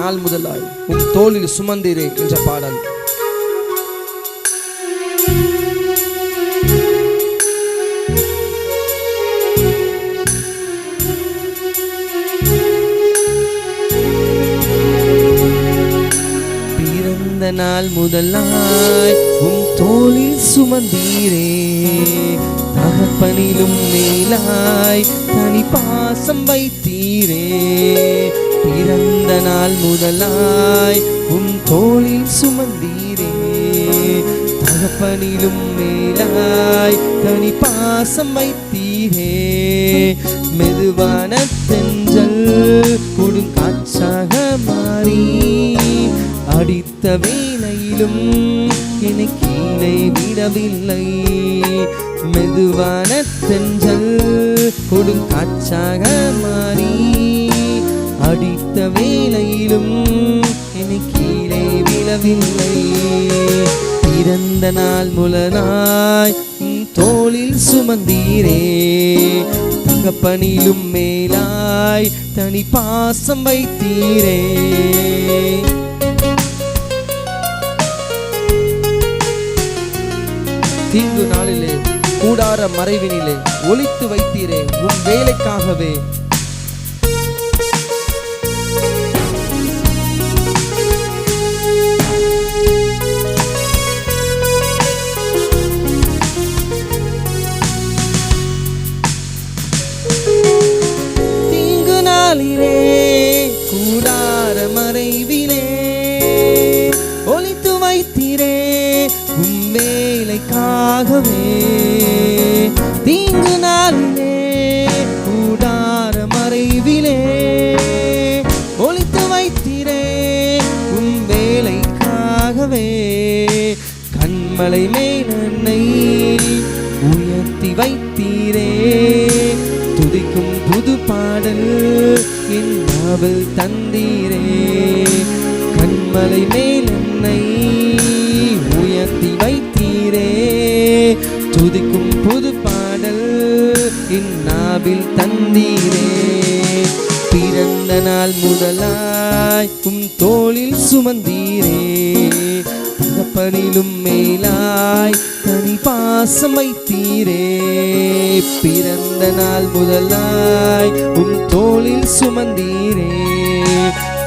நாள் முதலாய் உன் தோளில் சுமந்தீரே என்ற பாடல். பிறந்த நாள் முதலாய் உன் தோளில் சுமந்தீரே. தகப்பனிலும் மேலாய் தனி பாசம் வைத்தீரே. பிறந்த நாள் முதலாய் உன் தோளில் சுமந்தீரே. தகப்பனிலும் மேலாய் தனி பாசம் வைத்தீரே. மெதுவான தென்றல் கொடுங்காற்றாக மாறி அடித்த வேலையிலும் என்னை கீழே விடவில்லை. மெதுவான தென்றல் கொடுங்காற்றாக மாறி அடித்த வேலையிலும் என்னை கீழே விழவில்லை. பிறந்த நாள் முலனாய் தோளில் சுமந்தீரே. தகப்பனிலும் மேலாய் தனி பாசம் வைத்தீரே. தீங்கு நாளிலே கூடார மறைவினிலே ஒழித்து வைத்தீரே. உன் வேலைக்காகவே மலை மேலன்னை உயர்த்தி வைத்தீரே. துதிக்கும் புது பாடல் என் நாவல் தந்தீரே. கண்மலை மேலன்னை உயர்த்தி வைத்தீரே. துதிக்கும் புது பாடல் என் நாவில் தந்தீரே. பிறந்த நாள் முதலாய் உம் தோளில் சுமந்தீரே. கற்பனிலும் மேலாய் தனி பாசம் வைத்தீரே. பிறந்த நாள் முதலாய் உம் தோளில் சுமந்தீரே.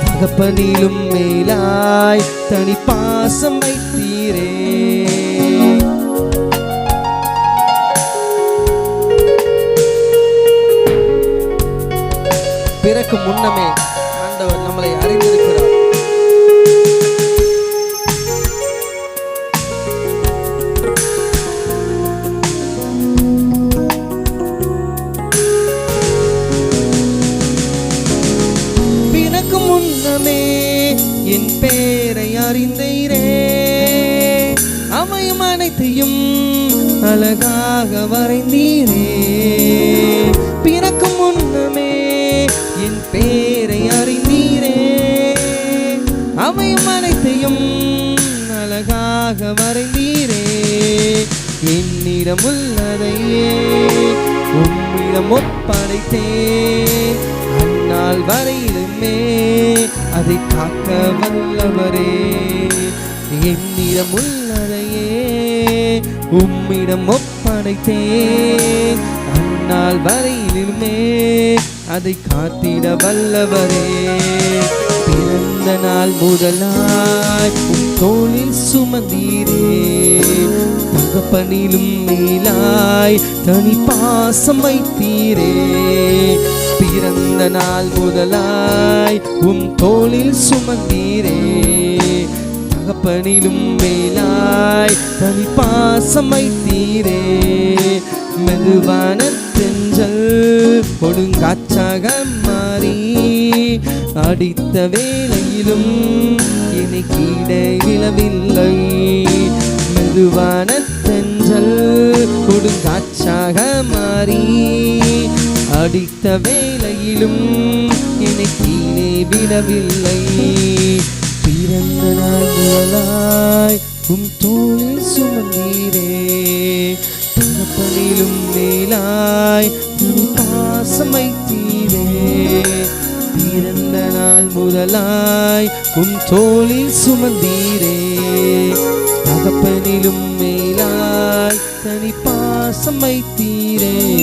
தகப்பனிலும் மேலாய் தனி பாசம் வைத்தீரே. பிறக்கு முன்னமே எனக்கு முன்னமே என் பேரை அறிந்தீரே. அமையும் அனைத்தையும் அழகாக வரைந்தீரே. பிறக்கு முன்னமே என் பேரை அறிந்தீரே. அமையும் அனைத்தையும் அழகாக வரைந்தீரே. என்னிடம் உள்ளதையே உம்மிடம் ஒப்படைத்தேன். நாள் வரையிலுமே அதை காக்க வல்லவரே. என்னிடம் உள்ளதையே உம்மிடம் ஒப்படைத்தேன். அந்நாள் வரையிலுமே அதை காத்திட வல்லவரே. பிறந்த நாள் முதலாய் உம் தோளில் சுமந்தீரே. தகப்பனிலும் மேலாய் தனி பாசம் வைத்தீரே. பிறந்த நாள் முதலாய் உம் தோளில் சுமந்தீரே. தகப்பனிலும் மேலாய் தனி பாசம் வைத்தீரே. மெதுவான தெஞ்சல் கொடுங்காற்றாக மாறி அடித்த வேலையிலும் எனக்கு கீழே அடித்த வேலையிலும் என்னை கீழே விடவில்லை. பிறந்த நாள் முதலாய் உம் தோளில் சுமந்தீரே. தகப்பனிலும் மேலாய் உன் பாசம் வைத்தீரே. பிறந்த நாள் முதலாய் உம் தோளில் சுமந்தீரே. தகப்பனிலும் மேலாய் தனி பாசம் வைத்தீரே.